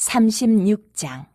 36장.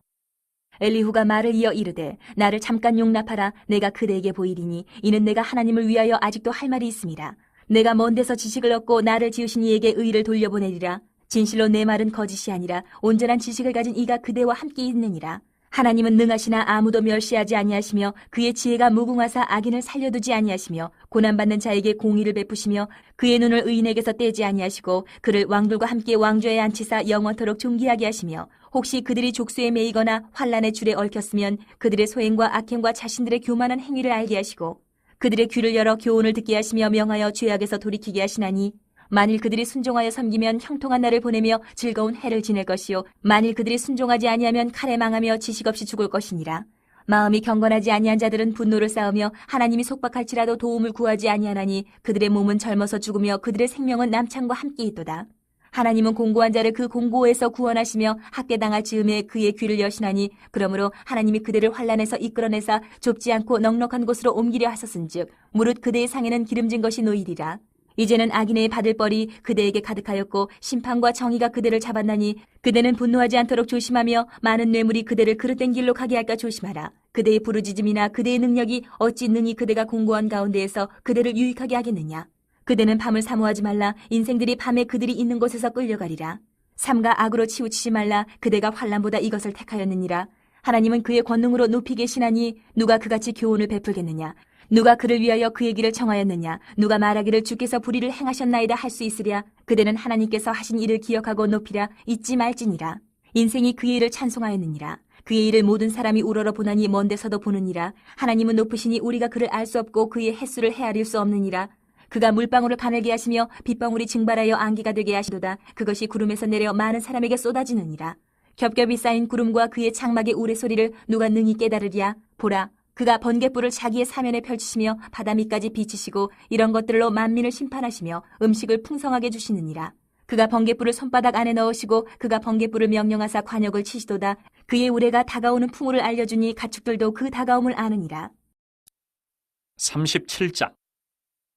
엘리후가 말을 이어 이르되 나를 잠깐 용납하라. 내가 그대에게 보이리니 이는 내가 하나님을 위하여 아직도 할 말이 있습니다. 내가 먼 데서 지식을 얻고 나를 지으신 이에게 의를 돌려보내리라. 진실로 내 말은 거짓이 아니라 온전한 지식을 가진 이가 그대와 함께 있느니라. 하나님은 능하시나 아무도 멸시하지 아니하시며 그의 지혜가 무궁하사 악인을 살려두지 아니하시며 고난받는 자에게 공의를 베푸시며 그의 눈을 의인에게서 떼지 아니하시고 그를 왕들과 함께 왕좌에 앉히사 영원토록 존귀하게 하시며 혹시 그들이 족수에 매이거나 환란의 줄에 얽혔으면 그들의 소행과 악행과 자신들의 교만한 행위를 알게 하시고 그들의 귀를 열어 교훈을 듣게 하시며 명하여 죄악에서 돌이키게 하시나니 만일 그들이 순종하여 섬기면 형통한 날을 보내며 즐거운 해를 지낼 것이요 만일 그들이 순종하지 아니하면 칼에 망하며 지식 없이 죽을 것이니라. 마음이 경건하지 아니한 자들은 분노를 쌓으며 하나님이 속박할지라도 도움을 구하지 아니하나니 그들의 몸은 젊어서 죽으며 그들의 생명은 남창과 함께 있도다 하나님은 공고한 자를 그 공고에서 구원하시며 학대당할 즈음에 그의 귀를 여시나니 그러므로 하나님이 그들을 환란에서 이끌어내사 좁지 않고 넉넉한 곳으로 옮기려 하셨은즉 무릇 그대의 상에는 기름진 것이 놓이리라 이제는 악인의 받을 벌이 그대에게 가득하였고 심판과 정의가 그대를 잡았나니 그대는 분노하지 않도록 조심하며 많은 뇌물이 그대를 그릇된 길로 가게 할까 조심하라. 그대의 부르짖음이나 그대의 능력이 어찌 능히 그대가 공고한 가운데에서 그대를 유익하게 하겠느냐. 그대는 밤을 사모하지 말라. 인생들이 밤에 그들이 있는 곳에서 끌려가리라. 삼가 악으로 치우치지 말라. 그대가 환란보다 이것을 택하였느니라. 하나님은 그의 권능으로 높이 계시나니 누가 그같이 교훈을 베풀겠느냐. 누가 그를 위하여 그의 길을 청하였느냐 누가 말하기를 주께서 불의를 행하셨나이다 할 수 있으랴 그대는 하나님께서 하신 일을 기억하고 높이라 잊지 말지니라 인생이 그의 일을 찬송하였느니라 그의 일을 모든 사람이 우러러 보나니 먼 데서도 보느니라 하나님은 높으시니 우리가 그를 알 수 없고 그의 횟수를 헤아릴 수 없느니라 그가 물방울을 가늘게 하시며 빗방울이 증발하여 안개가 되게 하시도다 그것이 구름에서 내려 많은 사람에게 쏟아지느니라 겹겹이 쌓인 구름과 그의 창막의 우레소리를 누가 능히 깨달으랴 보라 그가 번갯불을 자기의 사면에 펼치시며 바다 밑까지 비치시고 이런 것들로 만민을 심판하시며 음식을 풍성하게 주시느니라. 그가 번갯불을 손바닥 안에 넣으시고 그가 번갯불을 명령하사 관역을 치시도다. 그의 우레가 다가오는 풍우를 알려주니 가축들도 그 다가옴을 아느니라. 37장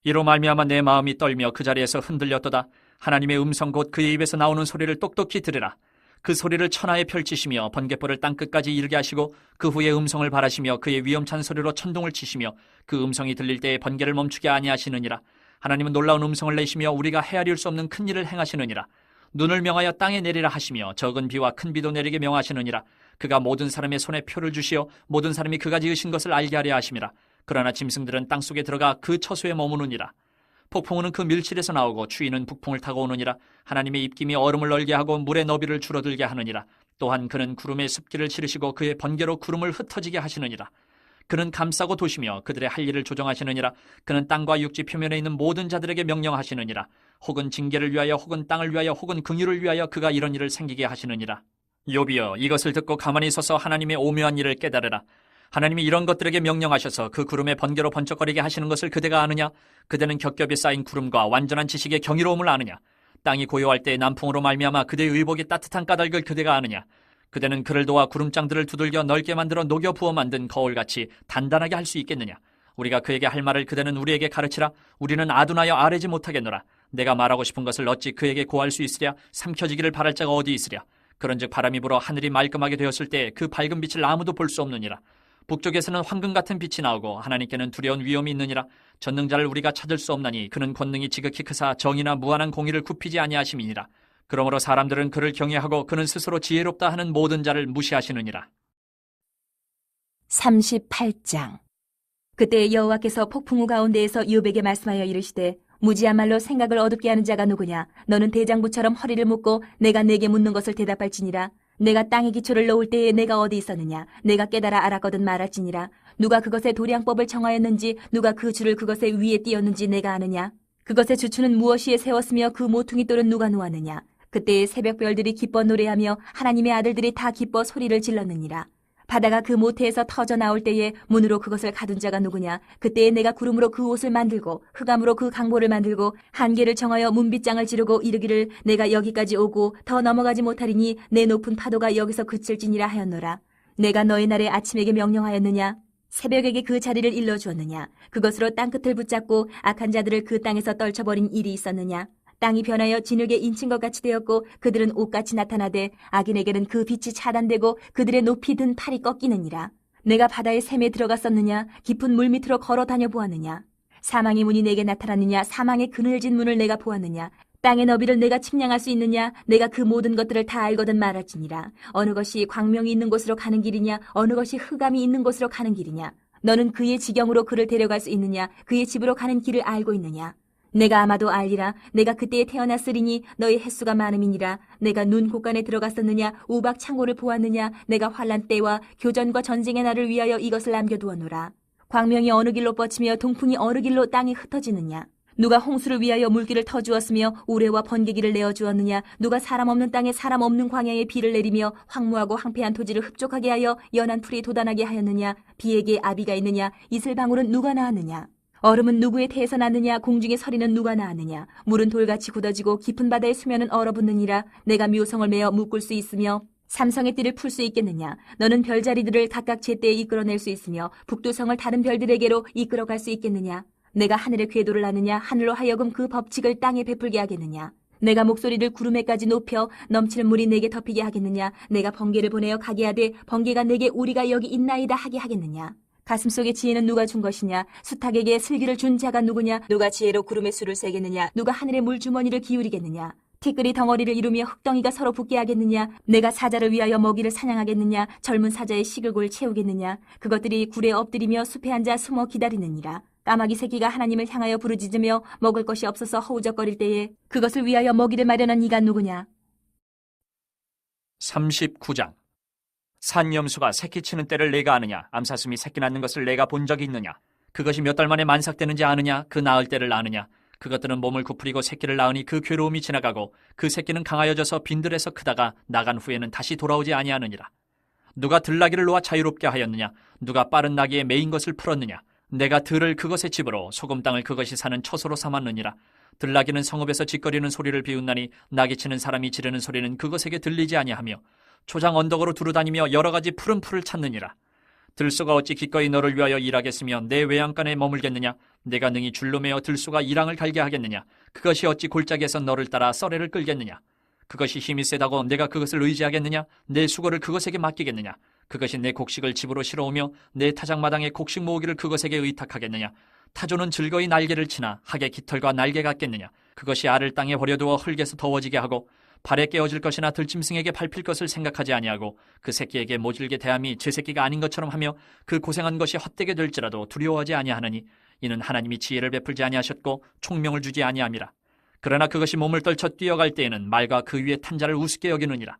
이로 말미암아 내 마음이 떨며 그 자리에서 흔들렸도다. 하나님의 음성 곧 그의 입에서 나오는 소리를 똑똑히 들으라. 그 소리를 천하에 펼치시며 번갯불을 땅끝까지 이르게 하시고 그 후에 음성을 바라시며 그의 위험찬 소리로 천둥을 치시며 그 음성이 들릴 때에 번개를 멈추게 아니하시느니라. 하나님은 놀라운 음성을 내시며 우리가 헤아릴 수 없는 큰 일을 행하시느니라. 눈을 명하여 땅에 내리라 하시며 적은 비와 큰 비도 내리게 명하시느니라. 그가 모든 사람의 손에 표를 주시어 모든 사람이 그가 지으신 것을 알게 하려 하심이라 그러나 짐승들은 땅 속에 들어가 그 처소에 머무느니라. 폭풍우는 그 밀실에서 나오고 추위는 북풍을 타고 오느니라. 하나님의 입김이 얼음을 얼게 하고 물의 너비를 줄어들게 하느니라. 또한 그는 구름의 습기를 치르시고 그의 번개로 구름을 흩어지게 하시느니라. 그는 감싸고 도시며 그들의 할 일을 조정하시느니라. 그는 땅과 육지 표면에 있는 모든 자들에게 명령하시느니라. 혹은 징계를 위하여 혹은 땅을 위하여 혹은 긍휼을 위하여 그가 이런 일을 생기게 하시느니라. 요비여 이것을 듣고 가만히 서서 하나님의 오묘한 일을 깨달으라 하나님이 이런 것들에게 명령하셔서 그 구름의 번개로 번쩍거리게 하시는 것을 그대가 아느냐? 그대는 겹겹이 쌓인 구름과 완전한 지식의 경이로움을 아느냐? 땅이 고요할 때 남풍으로 말미암아 그대의 의복이 따뜻한 까닭을 그대가 아느냐? 그대는 그를 도와 구름장들을 두들겨 넓게 만들어 녹여 부어 만든 거울같이 단단하게 할 수 있겠느냐? 우리가 그에게 할 말을 그대는 우리에게 가르치라. 우리는 아둔하여 아뢰지 못하겠노라. 내가 말하고 싶은 것을 어찌 그에게 고할 수 있으랴? 삼켜지기를 바랄 자가 어디 있으랴? 그런즉 바람이 불어 하늘이 말끔하게 되었을 때 그 밝은 빛을 아무도 볼 수 없느니라. 북쪽에서는 황금 같은 빛이 나오고 하나님께는 두려운 위험이 있느니라. 전능자를 우리가 찾을 수 없나니 그는 권능이 지극히 크사 정의나 무한한 공의를 굽히지 아니하심이니라. 그러므로 사람들은 그를 경외하고 그는 스스로 지혜롭다 하는 모든 자를 무시하시느니라. 38장. 그때 여호와께서 폭풍우 가운데에서 요백에 말씀하여 이르시되 무지한 말로 생각을 어둡게 하는 자가 누구냐? 너는 대장부처럼 허리를 묶고 내가 내게 묻는 것을 대답할지니라 내가 땅의 기초를 놓을 때에 내가 어디 있었느냐? 내가 깨달아 알았거든 말할지니라. 누가 그것의 도량법을 정하였는지 누가 그 줄을 그것의 위에 띄었는지 내가 아느냐? 그것의 주추는 무엇이에 세웠으며 그 모퉁이 돌은 누가 놓았느냐? 그때의 새벽별들이 기뻐 노래하며 하나님의 아들들이 다 기뻐 소리를 질렀느니라 바다가 그 모태에서 터져 나올 때에 문으로 그것을 가둔 자가 누구냐? 그때에 내가 구름으로 그 옷을 만들고 흑암으로 그 강보를 만들고 한계를 정하여 문빗장을 지르고 이르기를 내가 여기까지 오고 더 넘어가지 못하리니 내 높은 파도가 여기서 그칠지니라 하였노라. 내가 너희 날에 아침에게 명령하였느냐? 새벽에게 그 자리를 일러 주었느냐? 그것으로 땅끝을 붙잡고 악한 자들을 그 땅에서 떨쳐버린 일이 있었느냐 땅이 변하여 진흙에 인친 것 같이 되었고 그들은 옷같이 나타나되 악인에게는 그 빛이 차단되고 그들의 높이 든 팔이 꺾이느니라. 내가 바다의 샘에 들어갔었느냐? 깊은 물 밑으로 걸어 다녀 보았느냐? 사망의 문이 내게 나타났느냐? 사망의 그늘진 문을 내가 보았느냐? 땅의 너비를 내가 측량할 수 있느냐? 내가 그 모든 것들을 다 알거든 말할지니라. 어느 것이 광명이 있는 곳으로 가는 길이냐? 어느 것이 흑암이 있는 곳으로 가는 길이냐? 너는 그의 지경으로 그를 데려갈 수 있느냐? 그의 집으로 가는 길을 알고 있느냐 내가 아마도 알리라. 내가 그때에 태어났으리니 너의 횟수가 많음이니라. 내가 눈 곳간에 들어갔었느냐? 우박 창고를 보았느냐? 내가 환란 때와 교전과 전쟁의 날을 위하여 이것을 남겨두었노라. 광명이 어느 길로 뻗치며 동풍이 어느 길로 땅이 흩어지느냐? 누가 홍수를 위하여 물길을 터주었으며 우레와 번개기를 내어주었느냐? 누가 사람 없는 땅에 사람 없는 광야에 비를 내리며 황무하고 황폐한 토지를 흡족하게 하여 연한 풀이 돋아나게 하였느냐? 비에게 아비가 있느냐? 이슬방울은 누가 낳았느냐 얼음은 누구의 태에서 났느냐 공중의 서리는 누가 낳았느냐. 물은 돌같이 굳어지고 깊은 바다의 수면은 얼어붙느니라. 내가 묘성을 메어 묶을 수 있으며 삼성의 띠를 풀 수 있겠느냐. 너는 별자리들을 각각 제때에 이끌어낼 수 있으며 북두성을 다른 별들에게로 이끌어갈 수 있겠느냐. 내가 하늘의 궤도를 아느냐 하늘로 하여금 그 법칙을 땅에 베풀게 하겠느냐. 내가 목소리를 구름에까지 높여 넘치는 물이 내게 덮이게 하겠느냐. 내가 번개를 보내어 가게 하되 번개가 내게 우리가 여기 있나이다 하게 하겠느냐 가슴 속에 지혜는 누가 준 것이냐? 수탉에게 슬기를 준 자가 누구냐? 누가 지혜로 구름의 수를 세겠느냐? 누가 하늘의 물 주머니를 기울이겠느냐? 티끌이 덩어리를 이루며 흙덩이가 서로 붙게 하겠느냐? 내가 사자를 위하여 먹이를 사냥하겠느냐? 젊은 사자의 식을골 채우겠느냐? 그것들이 굴에 엎드리며 숲에 앉아 숨어 기다리느니라. 까마귀 새끼가 하나님을 향하여 부르짖으며 먹을 것이 없어서 허우적거릴 때에 그것을 위하여 먹이를 마련한 이가 누구냐? 39장 산염수가 새끼 치는 때를 내가 아느냐? 암사슴이 새끼 낳는 것을 내가 본 적이 있느냐? 그것이 몇 달 만에 만삭되는지 아느냐? 그 낳을 때를 아느냐? 그것들은 몸을 구부리고 새끼를 낳으니 그 괴로움이 지나가고 그 새끼는 강하여져서 빈들에서 크다가 나간 후에는 다시 돌아오지 아니하느니라. 누가 들나귀를 놓아 자유롭게 하였느냐? 누가 빠른 나귀에 메인 것을 풀었느냐? 내가 들을 그것의 집으로 소금 땅을 그것이 사는 처소로 삼았느니라. 들나귀는 성읍에서 짓거리는 소리를 비웃나니 나귀 치는 사람이 지르는 소리는 그것에게 들리지 아니하며 초장 언덕으로 두루다니며 여러 가지 푸른 풀을 찾느니라. 들소가 어찌 기꺼이 너를 위하여 일하겠으며 내 외양간에 머물겠느냐? 내가 능히 줄로 매어 들소가 이랑을 갈게 하겠느냐? 그것이 어찌 골짜기에서 너를 따라 썰애를 끌겠느냐? 그것이 힘이 세다고 내가 그것을 의지하겠느냐? 내 수고를 그것에게 맡기겠느냐? 그것이 내 곡식을 집으로 실어오며 내 타작마당에 곡식 모으기를 그것에게 의탁하겠느냐? 타조는 즐거이 날개를 치나 하게 깃털과 날개 같겠느냐? 그것이 알을 땅에 버려두어 흙에서 더워지게 하고 발에 깨어질 것이나 들짐승에게 밟힐 것을 생각하지 아니하고 그 새끼에게 모질게 대함이 제 새끼가 아닌 것처럼 하며 그 고생한 것이 헛되게 될지라도 두려워하지 아니하느니 이는 하나님이 지혜를 베풀지 아니하셨고 총명을 주지 아니함이라. 그러나 그것이 몸을 떨쳐 뛰어갈 때에는 말과 그 위에 탄 자를 우습게 여기느니라.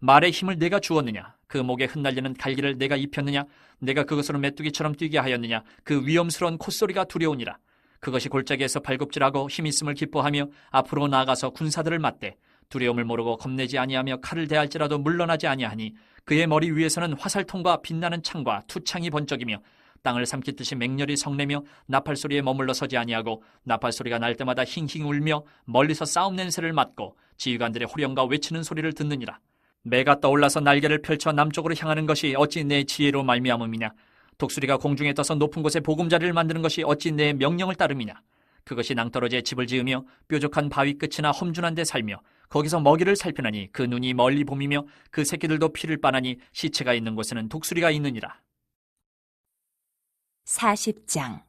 말의 힘을 내가 주었느냐 그 목에 흩날리는 갈기를 내가 입혔느냐 내가 그것으로 메뚜기처럼 뛰게 하였느냐 그 위험스러운 콧소리가 두려우니라. 그것이 골짜기에서 발굽질하고 힘 있음을 기뻐하며 앞으로 나아가서 군사들을 맞대 두려움을 모르고 겁내지 아니하며 칼을 대할지라도 물러나지 아니하니 그의 머리 위에서는 화살통과 빛나는 창과 투창이 번쩍이며 땅을 삼키듯이 맹렬히 성내며 나팔 소리에 머물러 서지 아니하고 나팔 소리가 날 때마다 힝힝 울며 멀리서 싸움 냄새를 맡고 지휘관들의 호령과 외치는 소리를 듣느니라. 매가 떠올라서 날개를 펼쳐 남쪽으로 향하는 것이 어찌 내 지혜로 말미암음이냐? 독수리가 공중에 떠서 높은 곳에 보금자리를 만드는 것이 어찌 내 명령을 따름이냐 그것이 낭떠러지에 집을 지으며 뾰족한 바위 끝이나 험준한 데 살며 거기서 먹이를 살피나니 그 눈이 멀리 봄이며 그 새끼들도 피를 빠나니 시체가 있는 곳에는 독수리가 있느니라. 40장.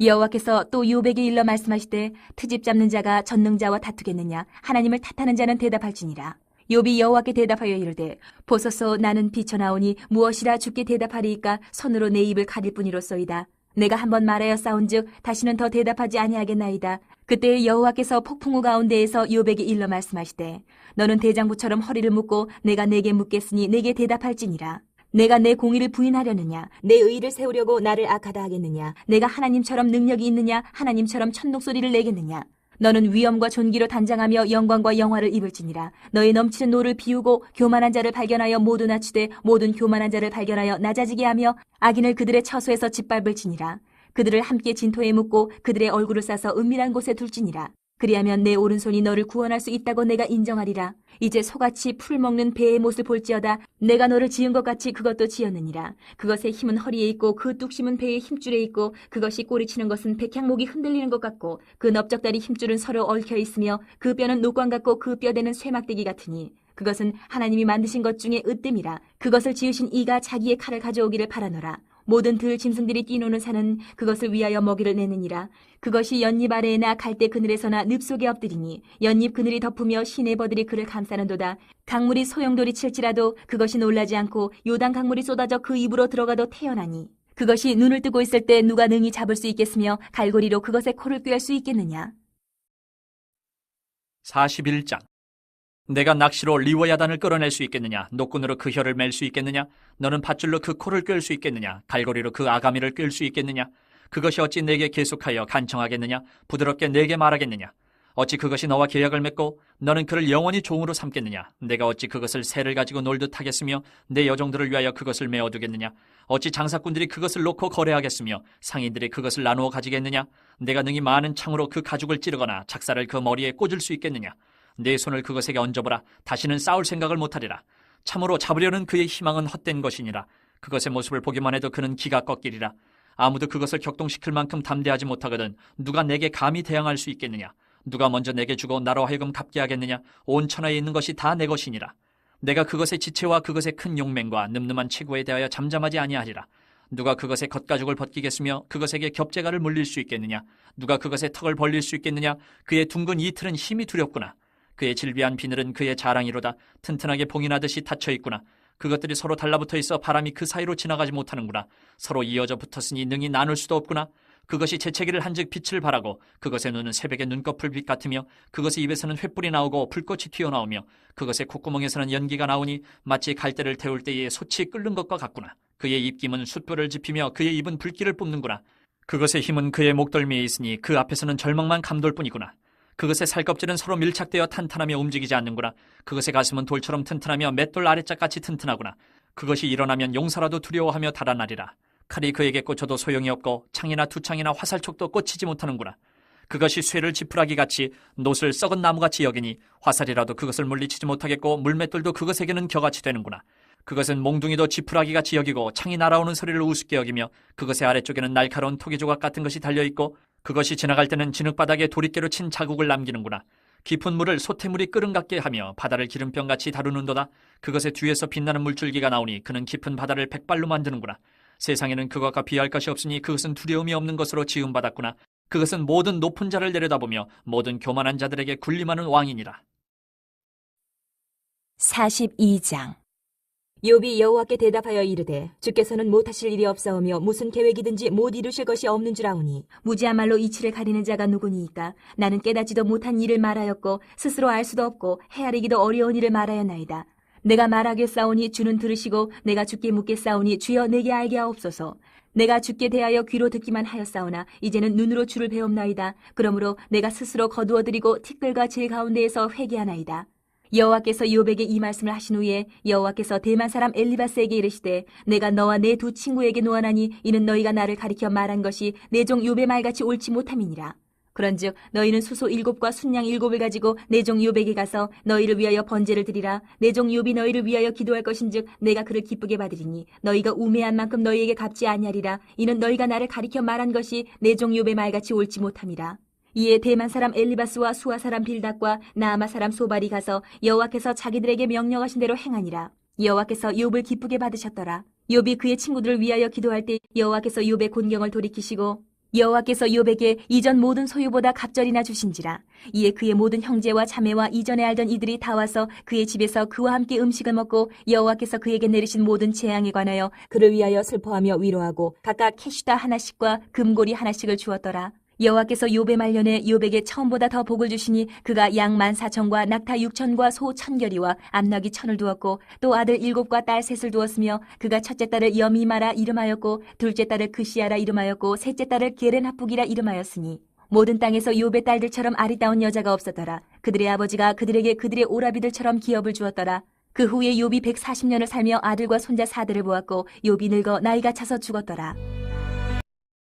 여호와께서 또 요백에 일러 말씀하시되 트집 잡는 자가 전능자와 다투겠느냐? 하나님을 탓하는 자는 대답할지니라. 욥이 여호와께 대답하여 이르되 보소서 나는 비쳐나오니 무엇이라 주께 대답하리이까? 손으로 내 입을 가릴 뿐이로소이다 내가 한 번 말하여 싸운즉 다시는 더 대답하지 아니하겠나이다. 그때 여호와께서 폭풍우 가운데에서 요백에 일러 말씀하시되 너는 대장부처럼 허리를 묶고 내가 내게 묻겠으니 내게 대답할지니라. 내가 내 공의를 부인하려느냐? 내 의를 세우려고 나를 악하다 하겠느냐? 내가 하나님처럼 능력이 있느냐? 하나님처럼 천둥 소리를 내겠느냐 너는 위엄과 존귀로 단장하며 영광과 영화를 입을지니라. 너의 넘치는 노를 비우고 교만한 자를 발견하여 모두 낮추되 모든 교만한 자를 발견하여 낮아지게 하며 악인을 그들의 처소에서 짓밟을지니라. 그들을 함께 진토에 묻고 그들의 얼굴을 싸서 은밀한 곳에 둘지니라 그리하면 내 오른손이 너를 구원할 수 있다고 내가 인정하리라. 이제 소같이 풀 먹는 배의 못을 볼지어다. 내가 너를 지은 것 같이 그것도 지었느니라. 그것의 힘은 허리에 있고 그 뚝심은 배의 힘줄에 있고 그것이 꼬리치는 것은 백향목이 흔들리는 것 같고 그 넓적다리 힘줄은 서로 얽혀 있으며 그 뼈는 녹광 같고 그 뼈대는 쇠막대기 같으니 그것은 하나님이 만드신 것 중에 으뜸이라. 그것을 지으신 이가 자기의 칼을 가져오기를 바라노라. 모든 들 짐승들이 뛰노는 산은 그것을 위하여 먹이를 내느니라. 그것이 연잎 아래에나 갈대 그늘에서나 늪 속에 엎드리니 연잎 그늘이 덮으며 시내버들이 그를 감싸는도다. 강물이 소용돌이 칠지라도 그것이 놀라지 않고 요단 강물이 쏟아져 그 입으로 들어가도 태어나니. 그것이 눈을 뜨고 있을 때 누가 능히 잡을 수 있겠으며 갈고리로 그것의 코를 꿰할 수 있겠느냐. 41장 내가 낚시로 리워야단을 끌어낼 수 있겠느냐? 노끈으로 그 혀를 맬 수 있겠느냐? 너는 밧줄로 그 코를 끌 수 있겠느냐? 갈고리로 그 아가미를 끌 수 있겠느냐? 그것이 어찌 내게 계속하여 간청하겠느냐? 부드럽게 내게 말하겠느냐? 어찌 그것이 너와 계약을 맺고 너는 그를 영원히 종으로 삼겠느냐? 내가 어찌 그것을 새를 가지고 놀듯 하겠으며 내 여종들을 위하여 그것을 메어두겠느냐? 어찌 장사꾼들이 그것을 놓고 거래하겠으며 상인들이 그것을 나누어 가지겠느냐? 내가 능히 많은 창으로 그 가죽을 찌르거나 작사를 그 머리에 꽂을 수 있겠느냐? 내 손을 그것에게 얹어보라. 다시는 싸울 생각을 못하리라. 참으로 잡으려는 그의 희망은 헛된 것이니라. 그것의 모습을 보기만 해도 그는 기가 꺾이리라. 아무도 그것을 격동시킬 만큼 담대하지 못하거든 누가 내게 감히 대항할 수 있겠느냐? 누가 먼저 내게 주고 나로 하여금 갚게 하겠느냐? 온 천하에 있는 것이 다 내 것이니라. 내가 그것의 지체와 그것의 큰 용맹과 늠름한 체구에 대하여 잠잠하지 아니하리라. 누가 그것의 겉가죽을 벗기겠으며 그것에게 겹재가를 물릴 수 있겠느냐? 누가 그것의 턱을 벌릴 수 있겠느냐? 그의 둥근 이틀은 힘이 두렵구나. 그의 질비한 비늘은 그의 자랑이로다. 튼튼하게 봉인하듯이 닫혀 있구나. 그것들이 서로 달라붙어 있어 바람이 그 사이로 지나가지 못하는구나. 서로 이어져 붙었으니 능히 나눌 수도 없구나. 그것이 재채기를 한즉 빛을 발하고 그것의 눈은 새벽의 눈꺼풀 빛 같으며 그것의 입에서는 횃불이 나오고 불꽃이 튀어나오며 그것의 콧구멍에서는 연기가 나오니 마치 갈대를 태울 때에 솥이 끓는 것과 같구나. 그의 입김은 숯불을 지피며 그의 입은 불길을 뿜는구나. 그것의 힘은 그의 목덜미에 있으니 그 앞에서는 절망만 감돌 뿐이구나. 그것의 살껍질은 서로 밀착되어 탄탄하며 움직이지 않는구나. 그것의 가슴은 돌처럼 튼튼하며 맷돌 아래짝같이 튼튼하구나. 그것이 일어나면 용사라도 두려워하며 달아나리라. 칼이 그에게 꽂혀도 소용이 없고 창이나 두창이나 화살촉도 꽂히지 못하는구나. 그것이 쇠를 지푸라기 같이 노슬 썩은 나무같이 여기니 화살이라도 그것을 물리치지 못하겠고 물맷돌도 그것에게는 겨같이 되는구나. 그것은 몽둥이도 지푸라기 같이 여기고 창이 날아오는 소리를 우습게 여기며 그것의 아래쪽에는 날카로운 토기 조각 같은 것이 달려 있고 그것이 지나갈 때는 진흙바닥에 도리깨로 친 자국을 남기는구나. 깊은 물을 소태물이 끓음 같게 하며 바다를 기름병같이 다루는도다. 그것의 뒤에서 빛나는 물줄기가 나오니 그는 깊은 바다를 백발로 만드는구나. 세상에는 그것과 비할 것이 없으니 그것은 두려움이 없는 것으로 지음받았구나. 그것은 모든 높은 자를 내려다보며 모든 교만한 자들에게 군림하는 왕이니라. 42장 욥이 여호와께 대답하여 이르되 주께서는 못하실 일이 없사오며 무슨 계획이든지 못 이루실 것이 없는 줄 아오니 무지한 말로 이치를 가리는 자가 누구니이까? 나는 깨닫지도 못한 일을 말하였고 스스로 알 수도 없고 헤아리기도 어려운 일을 말하였나이다. 내가 말하겠사오니 주는 들으시고 내가 주께 묻겠사오니 주여 내게 알게 하옵소서. 내가 주께 대하여 귀로 듣기만 하였사오나 이제는 눈으로 주를 배옵나이다. 그러므로 내가 스스로 거두어드리고 티끌과 질 가운데에서 회개하나이다 여호와께서 욥에게 이 말씀을 하신 후에 여호와께서 대만 사람 엘리바스에게 이르시되 내가 너와 내 두 친구에게 노하나니 이는 너희가 나를 가리켜 말한 것이 내종 욥의 말같이 옳지 못함이니라. 그런즉 너희는 수소 일곱과 순양 일곱을 가지고 내종 욥에게 가서 너희를 위하여 번제를 드리라. 내종 욥이 너희를 위하여 기도할 것인즉 내가 그를 기쁘게 받으리니 너희가 우매한 만큼 너희에게 갚지 아니하리라. 이는 너희가 나를 가리켜 말한 것이 내종 욥의 말같이 옳지 못함이라. 이에 대만 사람 엘리바스와 수아 사람 빌닷과 나아마 사람 소발이 가서 여호와께서 자기들에게 명령하신 대로 행하니라. 여호와께서 욥을 기쁘게 받으셨더라. 욥이 그의 친구들을 위하여 기도할 때 여호와께서 욥의 곤경을 돌이키시고 여호와께서 욥에게 이전 모든 소유보다 갑절이나 주신지라. 이에 그의 모든 형제와 자매와 이전에 알던 이들이 다 와서 그의 집에서 그와 함께 음식을 먹고 여호와께서 그에게 내리신 모든 재앙에 관하여 그를 위하여 슬퍼하며 위로하고 각각 캐슈다 하나씩과 금고리 하나씩을 주었더라. 여호와께서 욥의 말년에 욥에게 처음보다 더 복을 주시니 그가 양 만 사천과 낙타 육천과 소 천결이와 암나귀 천을 두었고 또 아들 일곱과 딸 셋을 두었으며 그가 첫째 딸을 여미마라 이름하였고 둘째 딸을 그시아라 이름하였고 셋째 딸을 게렌하북이라 이름하였으니 모든 땅에서 욥의 딸들처럼 아리따운 여자가 없었더라. 그들의 아버지가 그들에게 그들의 오라비들처럼 기업을 주었더라. 그 후에 욥이 140년을 살며 아들과 손자 사들을 보았고 욥이 늙어 나이가 차서 죽었더라